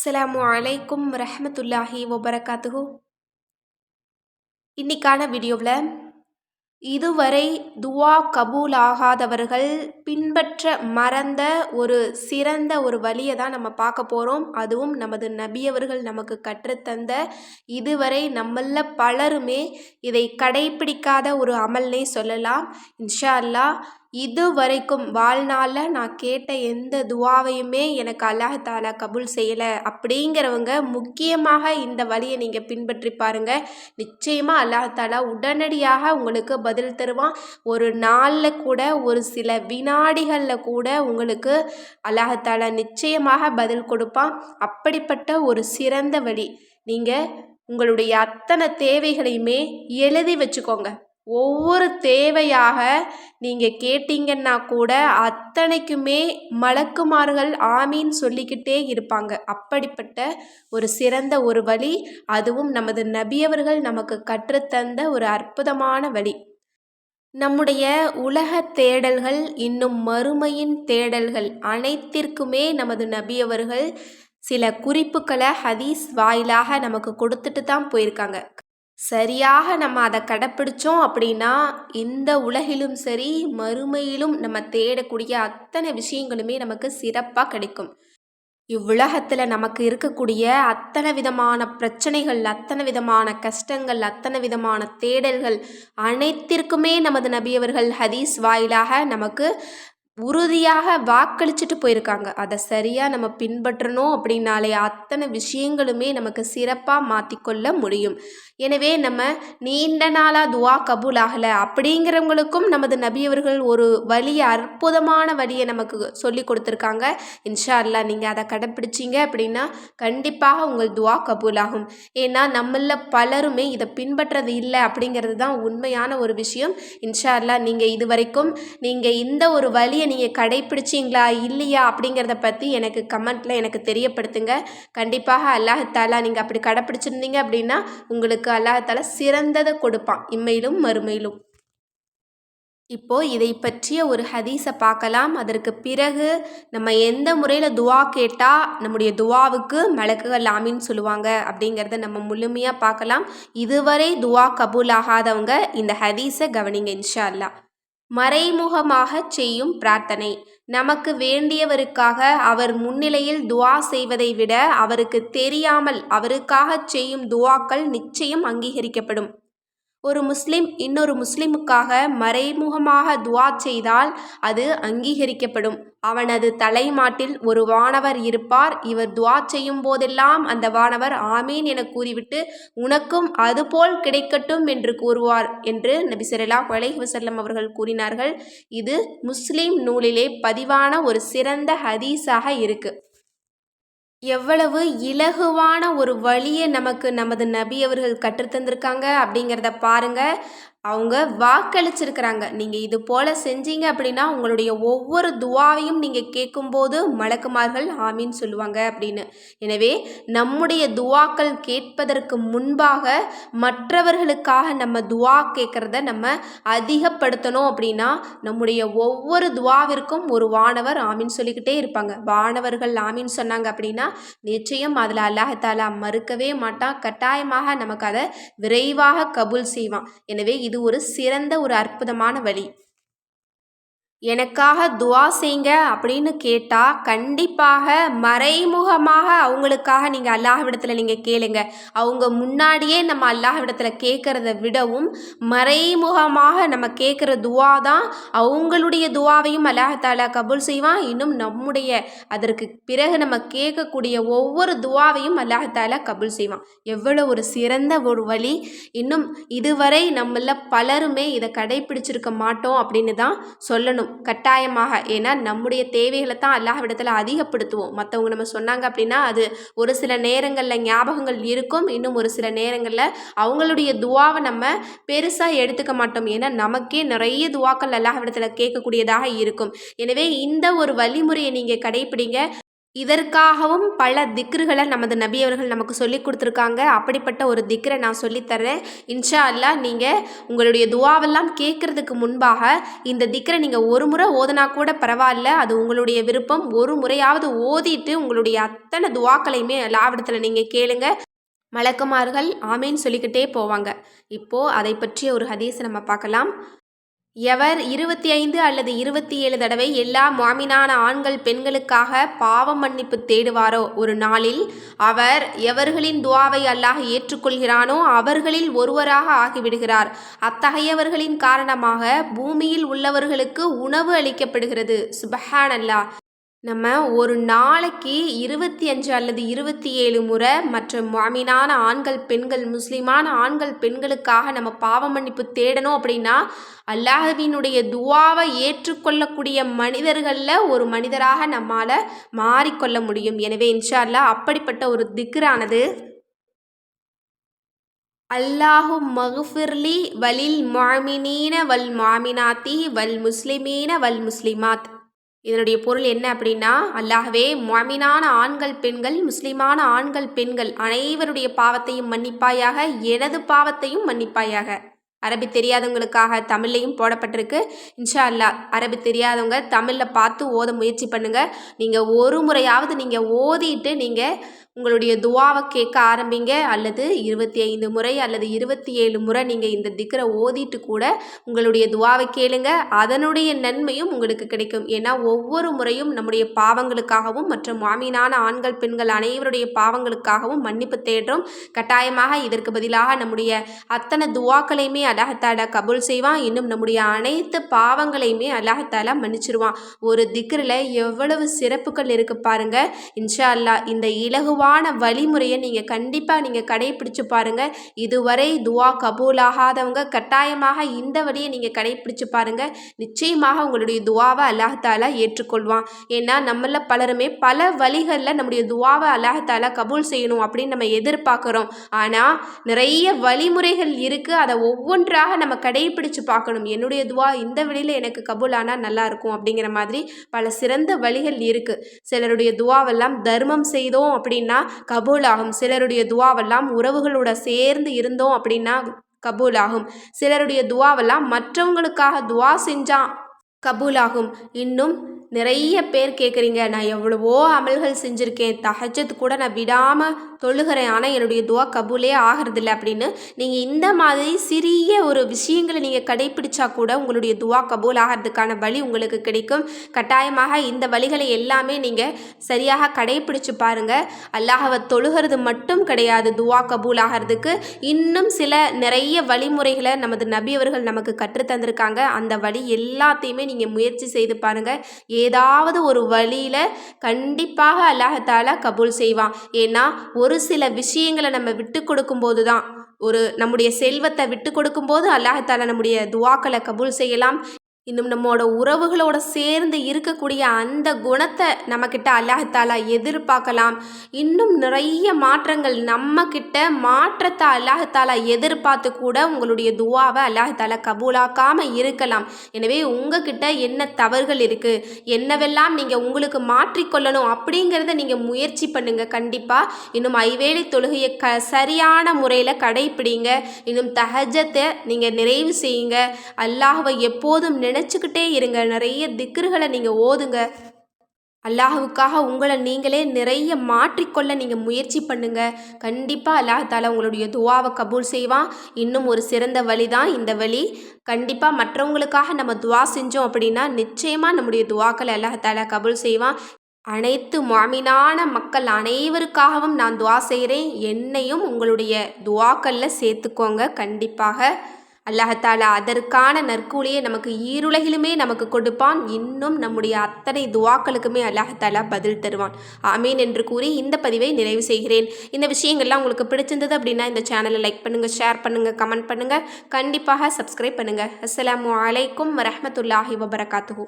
அஸ்லாம் அலைக்கும் ரஹமத்துல்லாஹி வபரகாத்துஹு. இன்னைக்கான வீடியோவில் இதுவரை துவா கபூல் ஆகாதவர்கள் பின்பற்ற மறந்த ஒரு சிறந்த ஒரு வழியை தான் நம்ம பார்க்க போகிறோம். அதுவும் நமது நபியவர்கள் நமக்கு கற்றுத்தந்த இதுவரை நம்மள பலருமே இதை கடைபிடிக்காத ஒரு அமல்னே சொல்லலாம். இன்ஷா அல்லாஹ் இது வரைக்கும் வாழ்நாளில் நான் கேட்ட எந்த துவாவையுமே எனக்கு அல்லாஹாலா கபூல் செய்யலை. அப்படிங்கிறவங்க முக்கியமாக இந்த வழியை நீங்கள் பின்பற்றி பாருங்கள் நிச்சயமாக அல்லாஹாலா உடனடியாக உங்களுக்கு பதில் தருவான். ஒரு நாளில் கூட ஒரு சில வினாடிகளில் கூட உங்களுக்கு அல்லாஹாலா நிச்சயமாக பதில் கொடுப்பான். அப்படிப்பட்ட ஒரு சிறந்த வழி. நீங்கள் உங்களுடைய அத்தனை தேவைகளையுமே எழுதி வச்சுக்கோங்க. ஒவ்வொரு தேவையாக நீங்கள் கேட்டீங்கன்னா கூட அத்தனைக்குமே மலக்குமார்கள் ஆமீன் சொல்லிக்கிட்டே இருப்பாங்க. அப்படிப்பட்ட ஒரு சிறந்த ஒரு வழி அதுவும் நமது நபியவர்கள் நமக்கு கற்றுத்தந்த ஒரு அற்புதமான வழி. நம்முடைய உலக தேடல்கள் இன்னும் மறுமையின் தேடல்கள் அனைத்திற்குமே நமது நபியவர்கள் சில குறிப்புகளை ஹதீஸ் வாயிலாக நமக்கு கொடுத்துட்டு தான் போயிருக்காங்க. சரியாக நம்ம அதை கடைப்பிடிச்சோம் அப்படின்னா இந்த உலகிலும் சரி மறுமையிலும் நம்ம தேடக்கூடிய அத்தனை விஷயங்களுமே நமக்கு சிறப்பாக கிடைக்கும். இவ்வுலகத்தில் நமக்கு இருக்கக்கூடிய அத்தனை விதமான பிரச்சனைகள் அத்தனை விதமான கஷ்டங்கள் அத்தனை விதமான தேடல்கள் அனைத்திற்குமே நமது நபியவர்கள் ஹதீஸ் வாயிலாக நமக்கு உறுதியாக வாக்களிச்சுட்டு போயிருக்காங்க. அதை சரியாக நம்ம பின்பற்றணும் அப்படின்னாலே அத்தனை விஷயங்களுமே நமக்கு சிறப்பாக மாற்றிக்கொள்ள முடியும். எனவே நம்ம நீண்ட நாளாக துவா கபூல் ஆகலை அப்படிங்கிறவங்களுக்கும் நமது நபியவர்கள் ஒரு வழியை அற்புதமான வழியை நமக்கு சொல்லி கொடுத்துருக்காங்க. இன்ஷா அல்லா நீங்கள் அதை கடைப்பிடிச்சிங்க அப்படின்னா கண்டிப்பாக உங்கள் துவா கபூல் ஆகும். ஏன்னா நம்மள பலருமே இதை பின்பற்றது இல்லை அப்படிங்கிறது தான் உண்மையான ஒரு விஷயம். இன்ஷா அல்லா நீங்கள் இது வரைக்கும் நீங்கள் இந்த ஒரு வழி வழியை நீங்கள் கடைப்பிடிச்சிங்களா இல்லையா அப்படிங்கிறத பற்றி எனக்கு கமெண்ட்டில் எனக்கு தெரியப்படுத்துங்க. கண்டிப்பாக அல்லாஹத்தாலா நீங்கள் அப்படி கடைப்பிடிச்சிருந்தீங்க அப்படின்னா உங்களுக்கு அல்லாஹத்தாலா சிறந்ததை கொடுப்பான். இம்மையிலும் மறுமையிலும். இப்போது இதை பற்றிய ஒரு ஹதீஸை பார்க்கலாம். அதற்கு பிறகு நம்ம எந்த முறையில் துவா கேட்டால் நம்முடைய துவாவுக்கு மலக்குகள் ஆமின்னு சொல்லுவாங்க அப்படிங்கிறத நம்ம முழுமையாக பார்க்கலாம். இதுவரை துவா கபூல் ஆகாதவங்க இந்த ஹதீஸை கவனிங்க இன்ஷா அல்லா மறைமுகமாக செய்யும் பிரார்த்தனை. நமக்கு வேண்டியவருக்காக அவர் முன்னிலையில் துவா செய்வதை விட அவருக்கு தெரியாமல் அவருக்காக செய்யும் துவாக்கள் நிச்சயம் அங்கீகரிக்கப்படும். ஒரு முஸ்லிம் இன்னொரு முஸ்லிமுக்காக மறைமுகமாக துவா செய்தால் அது அங்கீகரிக்கப்படும். அவனது தலைமாட்டில் ஒரு வானவர் இருப்பார். இவர் துவா செய்யும் போதெல்லாம் அந்த வானவர் ஆமீன் என கூறிவிட்டு உனக்கும் அதுபோல் கிடைக்கட்டும் என்று கூறுவார் என்று நபி சொல்லா அலைஹி வசல்லம் அவர்கள் கூறினார்கள். இது முஸ்லீம் நூலிலே பதிவான ஒரு சிறந்த ஹதீஸாக இருக்கு. எவ்வளவு இலகுவான ஒரு வழியை நமக்கு நமது நபி அவர்கள் கற்றுத்தந்திருக்காங்க அப்படிங்கிறத பாருங்கள் அவங்க வாக்களிச்சிருக்கிறாங்க. நீங்கள் இது போல் செஞ்சீங்க அப்படின்னா உங்களுடைய ஒவ்வொரு துவாவையும் நீங்கள் கேட்கும்போது மலக்குமார்கள் ஆமின்னு சொல்லுவாங்க அப்படின்னு. எனவே நம்முடைய துவாக்கள் கேட்பதற்கு முன்பாக மற்றவர்களுக்காக நம்ம துவா கேட்குறத நம்ம அதிகப்படுத்தணும் அப்படின்னா நம்முடைய ஒவ்வொரு துவாவிற்கும் ஒரு வானவர் ஆமின்னு சொல்லிக்கிட்டே இருப்பாங்க. வானவர்கள் ஆமின்னு சொன்னாங்க அப்படின்னா நிச்சயம் அதில் அல்லாஹாலா மறுக்கவே மாட்டான். கட்டாயமாக நமக்கு அதை விரைவாக கபூல் செய்வான். எனவே இது ஒரு சிறந்த ஒரு அற்புதமான வழி. எனக்காக துவா செய்ங்க அப்படின்னு கேட்டால் கண்டிப்பாக மறைமுகமாக அவங்களுக்காக நீங்கள் அல்லாஹ்விடத்தில் நீங்கள் கேளுங்க. அவங்க முன்னாடியே நம்ம அல்லாஹ்விடத்தில் கேட்குறத விடவும் மறைமுகமாக நம்ம கேட்குற துவா தான் அவங்களுடைய துவாவையும் அல்லாஹாலா கபூல் செய்வான். இன்னும் நம்முடைய அதற்கு பிறகு நம்ம கேட்கக்கூடிய ஒவ்வொரு துவாவையும் அல்லாஹாலா கபூல் செய்வான். எவ்வளோ ஒரு சிறந்த ஒரு வழி. இன்னும் இதுவரை நம்மள பலருமே இதை கடைபிடிச்சிருக்க மாட்டோம் அப்படின்னு தான் சொல்லணும். கட்டாயமாக. ஏன்னா நம்முடைய தேவைகளை தான் அல்லாஹ்விடத்தில் அதிகப்படுத்துவோம். மற்றவங்க நம்ம சொன்னாங்க அப்படின்னா அது ஒரு சில நேரங்களில் ஞாபகங்கள் இருக்கும். இன்னும் ஒரு சில நேரங்களில் அவங்களுடைய துவாவை நம்ம பெருசாக எடுத்துக்க மாட்டோம். ஏன்னா நமக்கே நிறைய துவாக்கள் அல்லாஹ்விடத்தில் கேட்கக்கூடியதாக இருக்கும். எனவே இந்த ஒரு வழிமுறையை நீங்கள் கடைப்பிடிங்க. இதற்காகவும் பல திக்ருகளை நமது நபி அவர்கள் நமக்கு சொல்லி கொடுத்துருக்காங்க. அப்படிப்பட்ட ஒரு திக்ரை நான் சொல்லித்தரேன் இன்ஷா அல்லா நீங்கள் உங்களுடைய துவாவெல்லாம் கேட்குறதுக்கு முன்பாக இந்த திக்ரை நீங்கள் ஒரு முறை ஓதுனா கூட பரவாயில்ல. அது உங்களுடைய விருப்பம். ஒரு முறையாவது ஓதிட்டு உங்களுடைய அத்தனை துவாக்களையுமே லாவிடத்தில் நீங்கள் கேளுங்க. மலக்குமார்கள் ஆமேன்னு சொல்லிக்கிட்டே போவாங்க. இப்போது அதை பற்றிய ஒரு ஹதீஸை நம்ம பார்க்கலாம். எவர் இருபத்தி ஐந்து அல்லது இருபத்தி ஏழு தடவை எல்லா மாமினான ஆண்கள் பெண்களுக்காக பாவ மன்னிப்பு தேடுவாரோ? ஒரு நாளில் அவர் எவர்களின் துவாவை அல்லாஹ் ஏற்றுக்கொள்கிறானோ அவர்களில் ஒருவராக ஆகிவிடுகிறார். அத்தகையவர்களின் காரணமாக பூமியில் உள்ளவர்களுக்கு உணவு அளிக்கப்படுகிறது. சுபஹான் அல்லாஹ் நம்ம ஒரு நாளைக்கு இருபத்தி அஞ்சு அல்லது இருபத்தி ஏழு முறை மற்ற மாமினான ஆண்கள் பெண்கள் முஸ்லீமான ஆண்கள் பெண்களுக்காக நம்ம பாவ மன்னிப்பு தேடணும் அப்படின்னா அல்லாஹவினுடைய துவாவை ஏற்றுக்கொள்ளக்கூடிய மனிதர்களில் ஒரு மனிதராக நம்மால் மாறிக்கொள்ள முடியும். எனவே இன்ஷா அல்லா அப்படிப்பட்ட ஒரு திக்ரானது அல்லாஹு மகுஃபிர்லி வலில் மாமினீன வல் மாமினாத்தி வல் முஸ்லிமீன வல் முஸ்லிமாத் இதனுடைய பொருள் என்ன அப்படின்னா அல்லாகவே மமினான ஆண்கள் பெண்கள் முஸ்லிமான ஆண்கள் பெண்கள் அனைவருடைய பாவத்தையும் மன்னிப்பாயாக எனது பாவத்தையும் மன்னிப்பாயாக. அரபி தெரியாதவங்களுக்காக தமிழ்லையும் போடப்பட்டிருக்கு. இன்ஷா அல்லா அரபி தெரியாதவங்க தமிழில் பார்த்து ஓத முயற்சி பண்ணுங்கள் நீங்கள் ஒரு முறையாவது நீங்கள் ஓதிட்டு நீங்கள் உங்களுடைய துவாவை கேட்க ஆரம்பிங்க. அல்லது இருபத்தி ஐந்து முறை அல்லது இருபத்தி ஏழு முறை நீங்கள் இந்த திக்கரை ஓதிட்டு கூட உங்களுடைய துவாவை கேளுங்க. அதனுடைய நன்மையும் உங்களுக்கு கிடைக்கும். ஏன்னா ஒவ்வொரு முறையும் நம்முடைய பாவங்களுக்காகவும் மற்றும் மாமீனான ஆண்கள் பெண்கள் அனைவருடைய பாவங்களுக்காகவும் மன்னிப்பு தேடுறோம். கட்டாயமாக இதற்கு பதிலாக நம்முடைய அத்தனை துவாக்களையுமே அல்லாஹத்தாலா கபுல் செய்வான். இன்னும் நம்முடைய அனைத்து பாவங்களையுமே அல்லாஹத்தாலா மன்னிச்சிருவான். ஒரு திக்ரில் எவ்வளவு சிறப்புகள் இருக்கு பாருங்க. இன்ஷா அல்லா இந்த இலகுவான வழிமுறையை நீங்கள் கண்டிப்பாக நீங்கள் கடைபிடிச்சு பாருங்கள் இதுவரை துவா கபூலாகாதவங்க கட்டாயமாக இந்த வழியை நீங்கள் கடைப்பிடிச்சு பாருங்கள் நிச்சயமாக உங்களுடைய துவாவை அல்லாஹாலா ஏற்றுக்கொள்வான். ஏன்னா நம்மள பலருமே பல வழிகளில் நம்முடைய துவாவை அல்லாஹாலா கபூல் செய்யணும் அப்படின்னு நம்ம எதிர்பார்க்குறோம். ஆனால் நிறைய வழிமுறைகள் இருக்குது அதை ஒவ்வொன்றாக நம்ம கடைபிடிச்சு பார்க்கணும். என்னுடைய துவா இந்த வழியில் எனக்கு கபூல் ஆனால் நல்லாயிருக்கும் அப்படிங்கிற மாதிரி பல சிறந்த வழிகள் இருக்குது சிலருடைய துவாவெல்லாம் தர்மம் செய்தோம் அப்படின்னா கபூல் ஆகும் சிலருடைய துவாவெல்லாம் உறவுகளோட சேர்ந்து இருந்தோம் அப்படின்னா கபூல் ஆகும் சிலருடைய துவாவெல்லாம் மற்றவங்களுக்காக துவா செஞ்சால் கபூலாகும். இன்னும் நிறைய பேர் கேட்குறீங்க நான் எவ்வளவோ அமல்கள் செஞ்சுருக்கேன் தஹஜத் கூட நான் விடாமல் தொழுகிறேன் ஆனால் என்னுடைய துவா கபூலே ஆகிறதில்ல அப்படின்னு. நீங்கள் இந்த மாதிரி சிறிய ஒரு விஷயங்களை நீங்கள் கடைப்பிடிச்சா கூட உங்களுடைய துவா கபூல் ஆகிறதுக்கான வழி உங்களுக்கு கிடைக்கும். கட்டாயமாக இந்த வழிகளை எல்லாமே நீங்கள் சரியாக கடைப்பிடிச்சு பாருங்கள் அல்லாஹவை தொழுகிறது மட்டும் கிடையாது துவா கபூல் ஆகிறதுக்கு. இன்னும் சில நிறைய வழிமுறைகளை நமது நபி அவர்கள் நமக்கு கற்றுத்தந்திருக்காங்க. அந்த வழி எல்லாத்தையுமே நீங்கள் முயற்சி செய்து பாருங்கள் ஏதாவது ஒரு வழியில் கண்டிப்பாக அல்லாஹாலா கபூல் செய்வான். ஏன்னா ஒரு சில விஷயங்களை நம்ம விட்டு கொடுக்கும்போது தான் ஒரு நம்முடைய செல்வத்தை விட்டு கொடுக்கும்போது அல்லாஹாலா நம்முடைய துவாக்களை கபூல் செய்யலாம். இன்னும் நம்மளோட உறவுகளோட சேர்ந்து இருக்கக்கூடிய அந்த குணத்தை நம்மக்கிட்ட அல்லாஹாலா எதிர்பார்க்கலாம். இன்னும் நிறைய மாற்றங்கள் நம்மக்கிட்ட மாற்றத்தை அல்லாஹாலா எதிர்பார்த்து கூட உங்களுடைய துவாவை அல்லாஹாலா கபூலாக்காமல் இருக்கலாம். எனவே உங்ககிட்ட என்ன தவறுகள் இருக்குது என்னவெல்லாம் நீங்கள் உங்களுக்கு மாற்றிக்கொள்ளணும் அப்படிங்கிறத நீங்கள் முயற்சி பண்ணுங்கள் கண்டிப்பாக இன்னும் ஐவேளை தொழுகையை க சரியான முறையில் கடைப்பிடிங்க. இன்னும் தகஜத்தை நீங்கள் நிறைவு செய்யுங்க. அல்லாஹுவை எப்போதும் நினச்சிக்கிட்டே இருங்க. நிறைய திக்ருகளை நீங்கள் ஓதுங்க. அல்லாஹுக்காக உங்களை நீங்களே நிறைய மாற்றிக்கொள்ள நீங்கள் முயற்சி பண்ணுங்க. கண்டிப்பாக அல்லாஹால உங்களுடைய துவாவை கபூல் செய்வான். இன்னும் ஒரு சிறந்த வழி தான் இந்த வழி. கண்டிப்பாக மற்றவங்களுக்காக நம்ம துவா செஞ்சோம் அப்படின்னா நிச்சயமாக நம்முடைய துவாக்களை அல்லாஹால கபூல் செய்வான். அனைத்து மாமினான மக்கள் அனைவருக்காகவும் நான் துவா செய்கிறேன் என்னையும் உங்களுடைய துவாக்களில் சேர்த்துக்கோங்க. கண்டிப்பாக அல்லாஹாலா அதற்கான நற்கூலியை நமக்கு ஈருலகிலுமே நமக்கு கொடுப்பான். இன்னும் நம்முடைய அத்தனை துவாக்களுக்குமே அல்லாஹாலா பதில் தருவான். ஆமீன் என்று கூறி இந்த பதிவை நிறைவு செய்கிறேன். இந்த விஷயங்கள்லாம் உங்களுக்கு பிடிச்சிருந்தது அப்படின்னா இந்த சேனலை லைக் பண்ணுங்கள் ஷேர் பண்ணுங்கள் கமெண்ட் பண்ணுங்கள் கண்டிப்பாக சப்ஸ்கிரைப் பண்ணுங்கள் அஸ்லாம் வலைக்கம் வரமத்துல்லாஹி வபரகாத்துஹூ.